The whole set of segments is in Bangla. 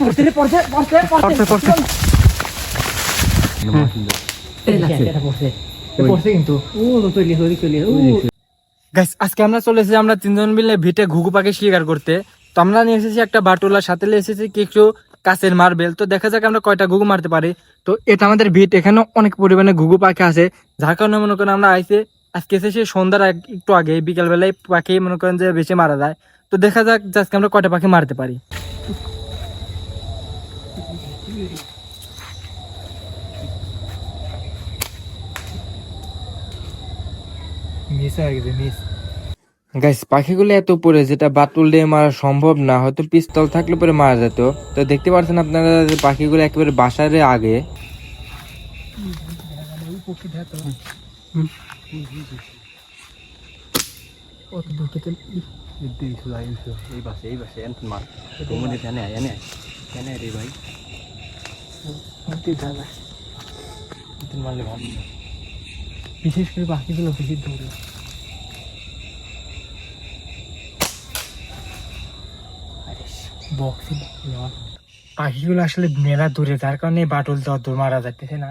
পড়ছে রে পড়ছে পড়ছে। পড়ছে, পড়ছে। আজকে আমরা চলে এসেছি আমরা তিনজন মিলে ভিটে ঘুঘু পাখি শিকার করতে। তো আমরা নিয়ে এসেছি একটা বাটুলার সাথে নিয়ে এসেছি কিছু কাছের মার্বেল। তো দেখা যাক আমরা কয়টা ঘুঘু মারতে পারি। তো এটা আমাদের ভিট এখানে অনেক পরিমাণে ঘুঘু পাখি আছে। যার কারণে মনে করেন আমরা আইসে আজকে এসে এসেছি সন্ধ্যার আগ- একটু আগে বিকাল বেলায় পাখি মনে করেন যে বেশি মারা যায়। তো দেখা যাক আজকে আমরা কয়টা পাখি মারতে পারি। মিস হয়ে গেছে মিস গাইস পাখিগুলো এত উপরে যেটা বাতুল দিয়ে মারা সম্ভব না হয়তো পিস্তল থাকলে পরে মারা যেত। তো দেখতে পাচ্ছেন আপনারা যে পাখিগুলো একেবারে বাসারে আগে। কত দূর থেকে এই বাসে এই বাসে এনতে মার তোমাদের এনে আয়, এনে আয়। এনে আয় রে ভাই দাদা মারলে ভালো বিশেষ করে পাখিগুলো বেশি দূরে বক্সিং পাখিগুলো আসলে মেলা দূরে যার কারণে বাটুল তো দূর মারা যাচ্ছে না।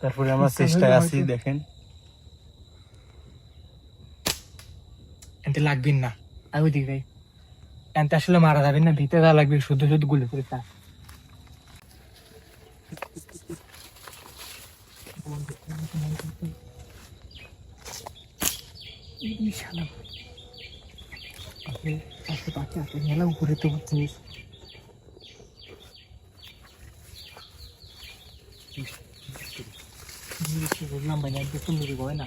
তারপরে আমরা চেষ্টায় আছি দেখেন। এনতে লাগবেন না। আমি দিক ভাই এনতে আসলে মারা যাবেন না ভিতরে যা লাগবে শুধু শুধু গুলি করে তা মেলা উপরে তো জিনিস বললাম ভাই না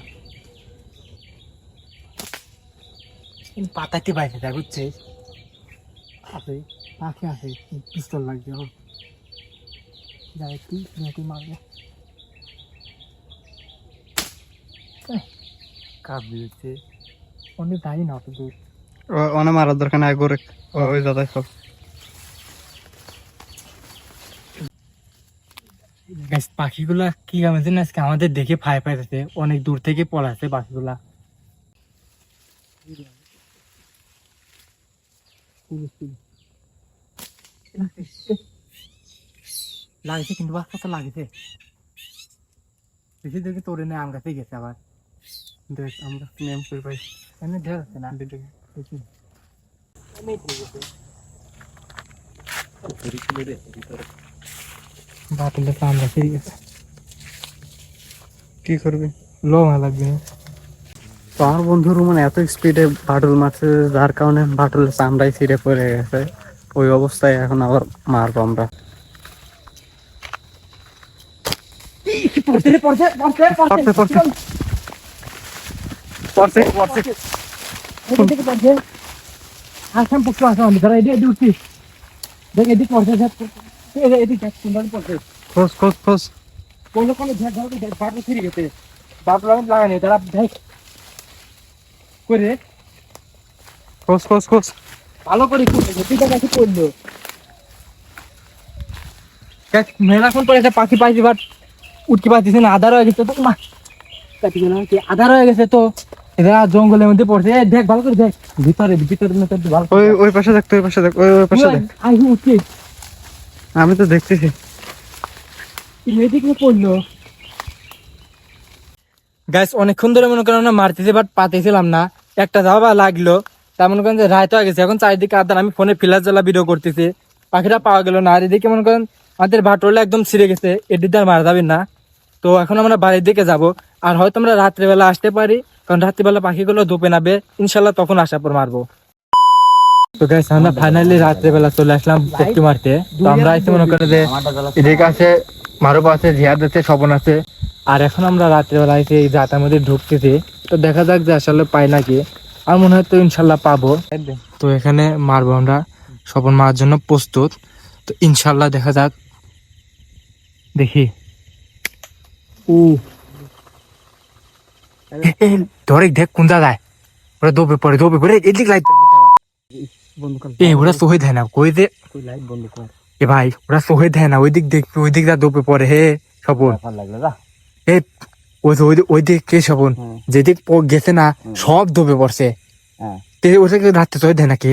পাতাতে বাইরে দেখ বুঝছে পাখি আছে পিস্তল লাগবে ও। যাই কি মেয়েটি মারবে। কাপ দিয়েছে অনেক দাঁড়িয়ে না অত দূর। অনেক মারার দরকার নাই করে ওই দাদা সব গাছ পাখিগুলা কি গামেছে না? আজকে আমাদের দেখে ফায় পাইতেছে অনেক দূর থেকে পলাছে পাখিগুলা। লাগছে কিন্তু বাচ্চা তো লাগছে। বেশি দেখে তোরে নেই আম গাছে গেছে আবার। দেখ আমরা নেম করে পাই এমনি ঢের আছে না? গেছে কি করবি? লোমা লাগবে। না তো আমার বন্ধুর মানে এত স্পিডে বাটুল মারছে যার কারণে বাটুল চামড়াই ছিঁড়ে পড়ে গেছে। ওই অবস্থায় এখন আবার মারবো আমরা। পড়ছে পড়ছে। পড়ছে পড়ছে, পড়ছে। পড়ছে। পড়ছে পড়ছে আসাম পড়ছে আসাম ধরা এদিকে উঠছি দেখ এদিকে পড়ছে দেখ এদিকে এদিকে দেখ সুন্দর পড়ছে খোঁজ খোঁজ খোঁজ কোন কোন দেখ ধর দেখ বাটু ছিঁড়ে গেছে বাটু লাগানি লাগানি তারা দেখ করে খোঁজ খোঁজ খোঁজ ভালো করে করছে দুইটা কাছে পড়ল মেলাক্ষণ পরে একটা পাখি পাইছি বাট উঠতে পারতেছে না আধার হয়ে গেছে তো মা কাটি গেল কি আধার হয়ে গেছে তো এরা জঙ্গলের মধ্যে পড়ছে। দেখ ভালো করে দেখ। ভিতরে ভিতরে না ভালো ওই ওই পাশে দেখ ওই পাশে দেখ ওই ওই পাশে দেখ। আই উঠছে। আমি তো দেখতেছি। এদিকে পড়ল। গাইস অনেকক্ষণ ধরে মনে করেন মারতেছি বাট পাতেছিলাম না। একটা যাওয়া লাগল তা মনে করেন যে রায় তো হয়ে গেছে। এখন চারিদিকে আদার আমি ফোনে ফিলার জ্বালা ভিডিও করতেছি। পাখিটা পাওয়া গেল না আর এদিকে মনে করেন আমাদের ভাটোলা একদম ছিঁড়ে গেছে। এদিকে আর মারা যাবেন না। তো এখন আমরা বাড়ির দিকে যাব। আর হয়তো আমরা রাত্রেবেলা আসতে পারি। কারণ রাত্রিবেলা পাখিগুলো ধুপে নাবে ইনশাল্লাহ তখন আসার পর মারবো। তো গাইস আমরা ফাইনালি রাত্রেবেলা চলে আসলাম পক্ষি মারতে। তো আমরা এসে মনে করেন যে এদিকে আছে মারুপ আছে জিয়াদ আছে, স্বপন আছে। আর এখন আমরা রাত্রেবেলা এসে এই রাতের মধ্যে ঢুকতেছি। তো দেখা যাক যে আসলে পাই নাকি। আর মনে হয় তো ইনশাল্লাহ পাবো। তো এখানে মারবো আমরা স্বপন মারার জন্য প্রস্তুত। তো ইনশাল্লাহ দেখা যাক। দেখি। ও ধরে দেখ কোন ওরা দৌড়ে পড়ে দৌড়ে পড়ে এদিক লাইট এ ওরা সহে দেয় না কই দে এ ভাই ওরা সহে দেয় না ওই দিক দেখ ওই যা দৌড়ে পড়ে হে স্বপন। এ ওই ওই দিক- ওই দিক কে স্বপন? যেদিক গেছে না সব ডুবে পড়ছে। হ্যাঁ। তে ওটাকে রাত্রে সহে দেয় আছে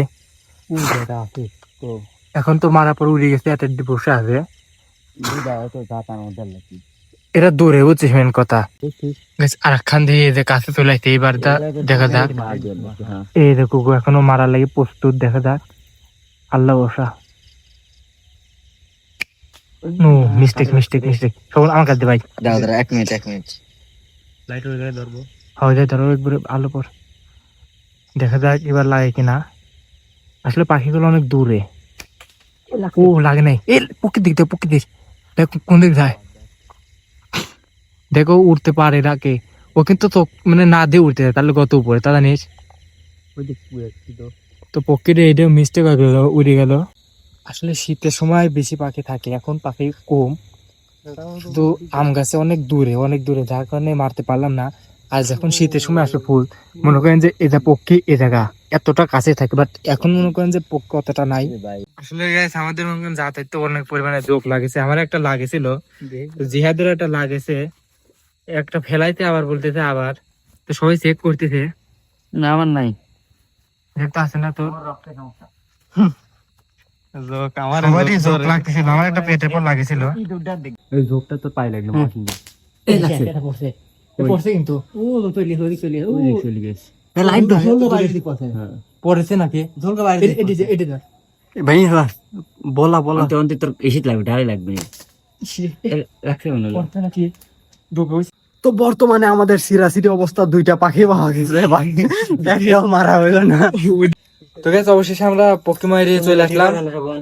তো এখন তো মারা পর উড়ে গেছে এত বসে আছে। এটা দূরে বুঝছিস মেন কথা? আর একখান দিয়ে এই যে কাছে চলে আসছে এইবার দা দেখা যাক। এই দেখো গো, এখনও মারা লাগে প্রস্তুত দেখা যাক। আল্লাহ বসা নো মিস্টেক মিস্টেক মিস্টেক সব আমার কাছে ভাই। দাও দাও এক মিনিট এক মিনিট লাইট হয়ে ধরবো। হয়ে যায় ধরো একবারে আলো পর। দেখা যাক এবার লাগে কিনা। আসলে পাখিগুলো অনেক দূরে। ও লাগে নাই। এ পক্ষের দিক দেখো দিক। দেখো কোন দিক যায়? দেখো উঠতে পারে না কে। ও কিন্তু তো মানে না দিয়ে উঠতে যায় তাহলে কত উপরে? তা। জানিস তো পক্ষীরে এটা মিস্টেক হয়ে গেল উড়ে গেল। আসলে শীতের সময় বেশি পাখি থাকে এখন পাখি কম। শুধু আম গাছে অনেক দূরে অনেক দূরে যার কারণে মারতে পারলাম না। আর যখন শীতের সময় আসে ফুল মনে করেন যে এটা পক্ষী এ জায়গা এতটা কাছে থাকে বাট এখন মনে করেন যে পক্ষী অতটা নাই। আসলে গাইস আমাদের মনে করেন যাতায়াত অনেক পরিমাণে জোক লাগেছে আমার একটা লাগেছিল। তো জিহাদের একটা লাগেছে। একটা ফেলাইতে আবার বলতেছে আবার। তো সবাই চেক করতেছে। না আমার নাই। দেখতে আছে না তোর? জোক আমার সবারই জোক লাগতেছিল আমার একটা পেটের পর লাগেছিল। এই জোকটা তো পাই লাগল এই লাগছে এটা পড়ছে। পড়ছে কিন্তু। ও চলি চলি চলি ও। চলি গেছে। লাইট দাও পড়েছে। নাকি? ঝলকা বাইরে এটি এটি ভাই বলা বলা। অন্ত অন্ত তোর এসে লাগবে ঢালে লাগবে। রাখছে মনে নাকি? হইছে। তো বর্তমানে আমাদের সিরাসিটি অবস্থা দুইটা পাখি পাওয়া গেছে পাখি একটাও মারা হইল না। তো গেছে অবশেষে আমরা পক্ষী মারি চলে আসলাম।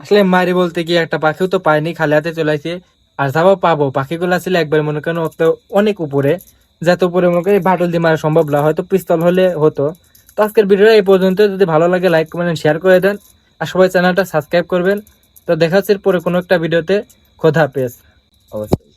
আসলে মারি বলতে কি একটা পাখিও তো পাইনি খালি হাতে চলে আসছে আর যাব পাবো পাখিগুলো ছিল একবার মনে করেন অত অনেক উপরে। যাতে উপরে মনে করি বাটল দিয়ে মারা সম্ভব না হয়তো পিস্তল হলে হতো। তো আজকের ভিডিওটা এই পর্যন্ত যদি ভালো লাগে লাইক কমেন্ট শেয়ার করে দেন। আর সবাই চ্যানেলটা সাবস্ক্রাইব করবেন। তো দেখা হচ্ছে পরে কোনো একটা ভিডিওতে। খোদা হাফেজ। অবশ্যই।